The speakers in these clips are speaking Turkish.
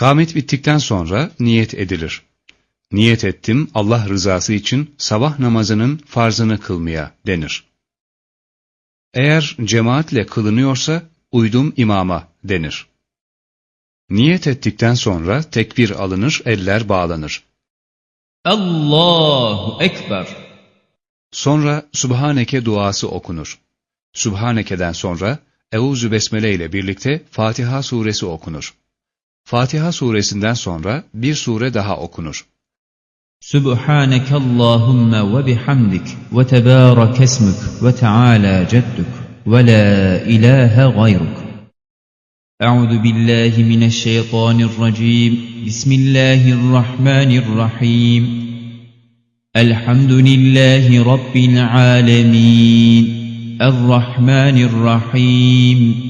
Kâmet bittikten sonra niyet edilir. Niyet ettim Allah rızası için sabah namazının farzını kılmaya denir. Eğer cemaatle kılınıyorsa uydum imama denir. Niyet ettikten sonra tekbir alınır, eller bağlanır. Allahu Ekber. Sonra Subhaneke duası okunur. Subhaneke'den sonra Euzu Besmele ile birlikte Fatiha suresi okunur. Fatiha suresinden sonra bir sure daha okunur. Subhaneke Allahümme ve bihamdik ve tebârek esmük ve teâlâ ceddük ve la ilâhe gayruk. Euzu billahi mineşşeytanirracim. Bismillahirrahmanirrahim. Elhamdülillahi rabbil âlemin. Errahmanirrahim.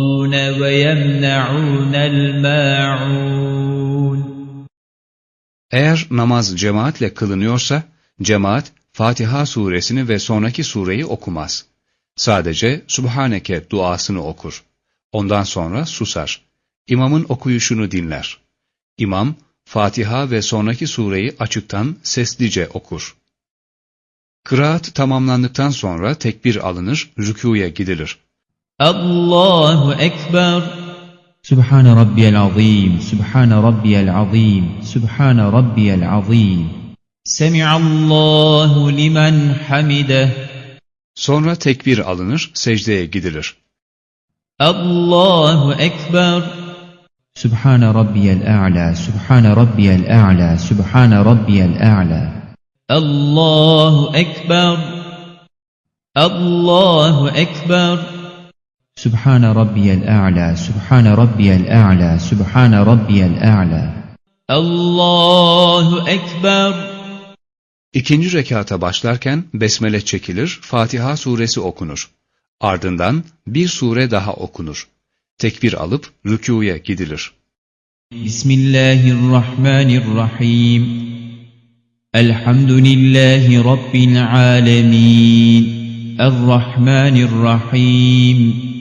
ويمنعون الماعون Eğer namaz cemaatle kılınıyorsa, cemaat Fatiha suresini ve sonraki sureyi okumaz. Sadece Subhaneke duasını okur. Ondan sonra susar. İmamın okuyuşunu dinler. İmam, Fatiha ve sonraki sureyi açıktan seslice okur. Kıraat tamamlandıktan sonra tekbir alınır, rükûya gidilir. الله أكبر سبحان ربي العظيم سبحان ربي العظيم سبحان ربي العظيم. سمع الله لمن حمده. Sonra tekbir alınır, secdeye gidilir. الله أكبر سبحان ربي الأعلى سبحان ربي الأعلى سبحان ربي الأعلى الله أكبر الله أكبر Sübhane Rabbiyel A'la, Sübhane Rabbiyel A'la, Sübhane Rabbiyel A'la. Allahu Ekber. İkinci rekata başlarken besmele çekilir, Fatiha suresi okunur. Ardından bir sure daha okunur. Tekbir alıp rükûya gidilir. Bismillahirrahmanirrahim. Elhamdülillahi Rabbil alemin. Errahmanirrahim.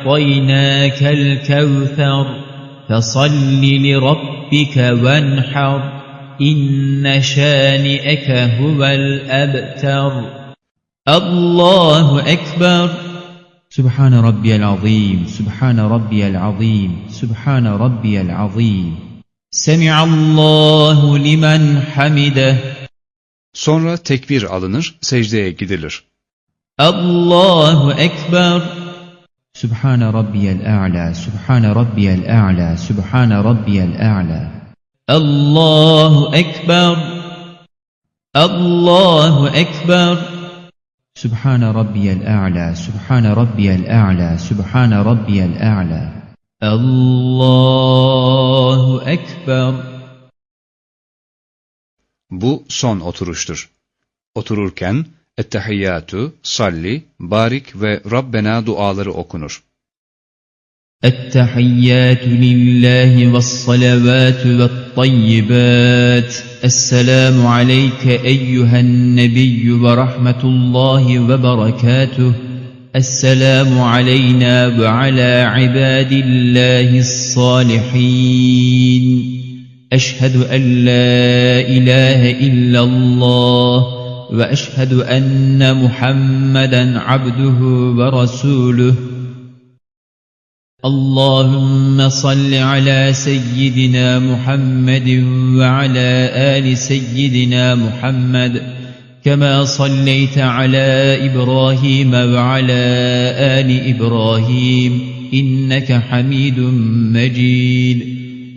أعطيناك الكوثر فصل لربك وانحر إن شانئك هو الأبتر الله أكبر سبحان ربي العظيم سبحان ربي العظيم سبحان ربي العظيم سمع الله لمن حمده Sonra tekbir alınır, secdeye gidilir. الله أكبر سبحان ربي الأعلى سبحان ربي الأعلى سبحان ربي الأعلى الله أكبر الله أكبر سبحان ربي الأعلى سبحان ربي الأعلى سبحان ربي الأعلى الله أكبر Bu son oturuştur. Otururken Ettehiyyatü, Salli, Barik ve Rabbena duaları okunur. التحيات لله والصلوات والطيبات. الطيبات السلام عليك أيها النبي ورحمة الله وبركاته. السلام علينا وعلى عباد الله الصالحين. أشهد أن لا إله إلا الله. وأشهد أن محمدا عبده ورسوله. اللهم صل على سيدنا محمد وعلى آل سيدنا محمد كما صليت على إبراهيم وعلى آل إبراهيم إنك حميد مجيد.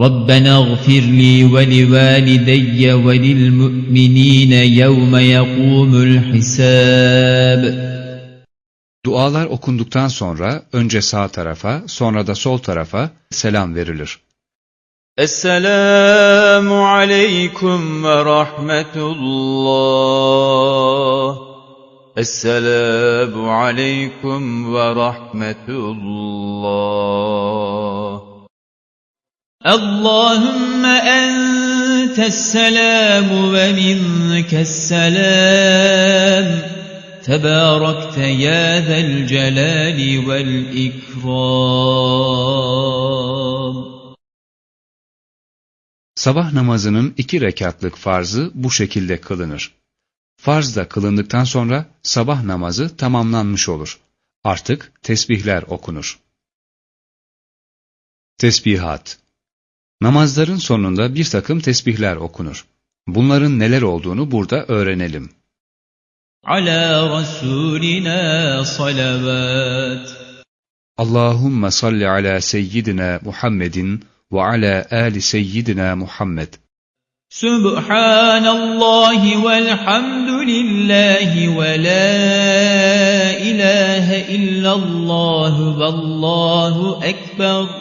ربنا اغفر لي ولوالدي وللمؤمنين يوم يقوم الحساب Dualar okunduktan sonra önce sağ tarafa, sonra da sol tarafa selam verilir. السلام عليكم ورحمة الله السلام عليكم ورحمة الله اللهم أنت السلام ومنك السلام تباركت يا ذا الجلال والإكرام Sabah namazının iki rekatlık farzı bu şekilde kılınır. Farz da kılındıktan sonra sabah namazı tamamlanmış olur. Artık tesbihler okunur. Tesbihat Namazların sonunda bir takım tesbihler okunur. Bunların neler olduğunu burada öğrenelim. Ala Rasulina salavat. Allahümme salli ala seyyidina Muhammedin ve ala ali seyyidina Muhammed. Subhanallahi velhamdülillahi ve la ilahe illallah vallahu ekber.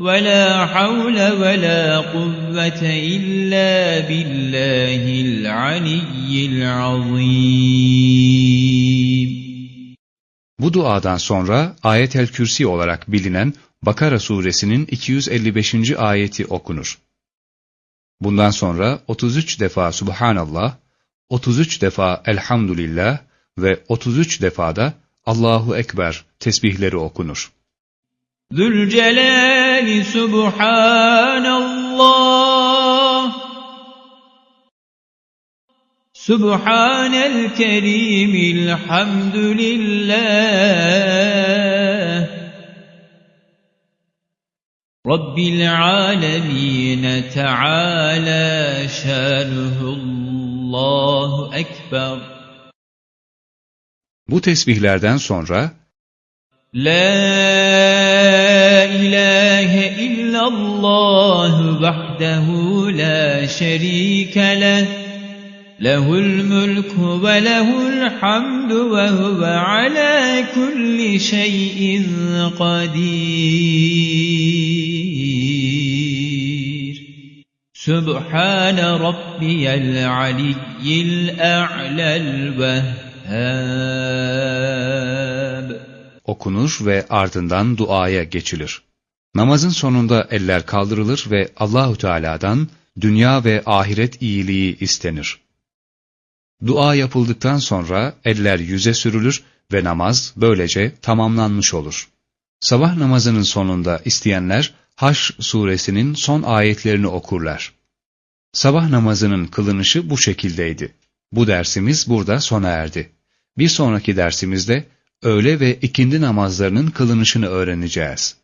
ولا حول ولا قوة إلا بالله العلي العظيم Bu duadan sonra Ayet-el Kürsi olarak bilinen Bakara suresinin 255. ayeti okunur. Bundan sonra 33 defa Subhanallah, 33 defa Elhamdülillah ve 33 defada Allahu Ekber tesbihleri okunur. Zülcelali Subhanallah. Subhanel Kerim Elhamdülillah Rabbil Alemin Teala Şerhullahu Ekber. Bu tesbihlerden sonra لا إله إلا الله وحده لا شريك له. له الملك وله الحمد وهو على كل شيء قدير. سبحان ربي العلي الأعلى الوهاب. Okunur ve ardından duaya geçilir. Namazın sonunda eller kaldırılır ve Allahü Teala'dan dünya ve ahiret iyiliği istenir. Dua yapıldıktan sonra eller yüze sürülür ve namaz böylece tamamlanmış olur. Sabah namazının sonunda isteyenler Haş suresinin son ayetlerini okurlar. Sabah namazının kılınışı bu şekildeydi. Bu dersimiz burada sona erdi. Bir sonraki dersimizde öğle ve ikindi namazlarının kılınışını öğreneceğiz.